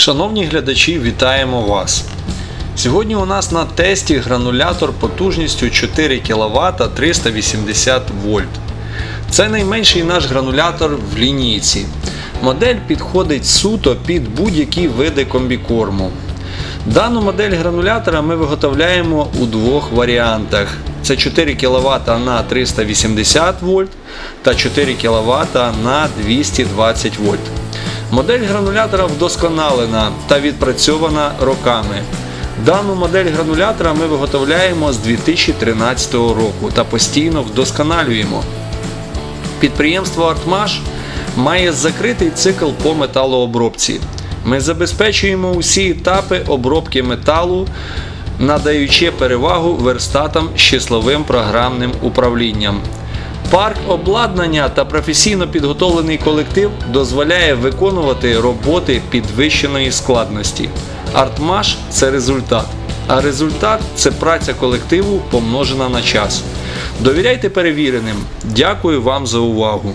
Шановні глядачі, вітаємо вас! Сьогодні у нас на тесті гранулятор потужністю 4 кВт 380 вольт. Це найменший наш гранулятор в лінійці. Модель підходить суто під будь-які види комбікорму. Дану модель гранулятора ми виготовляємо у двох варіантах. Це 4 кВт на 380 вольт та 4 кВт на 220 вольт. Модель гранулятора вдосконалена та відпрацьована роками. Дану модель гранулятора ми виготовляємо з 2013 року та постійно вдосконалюємо. Підприємство Артмаш має закритий цикл по металообробці. Ми забезпечуємо усі етапи обробки металу, надаючи перевагу верстатам з числовим програмним управлінням. Парк обладнання та професійно підготовлений колектив дозволяє виконувати роботи підвищеної складності. Артмаш це результат, а результат це праця колективу помножена на час. Довіряйте перевіреним. Дякую вам за увагу.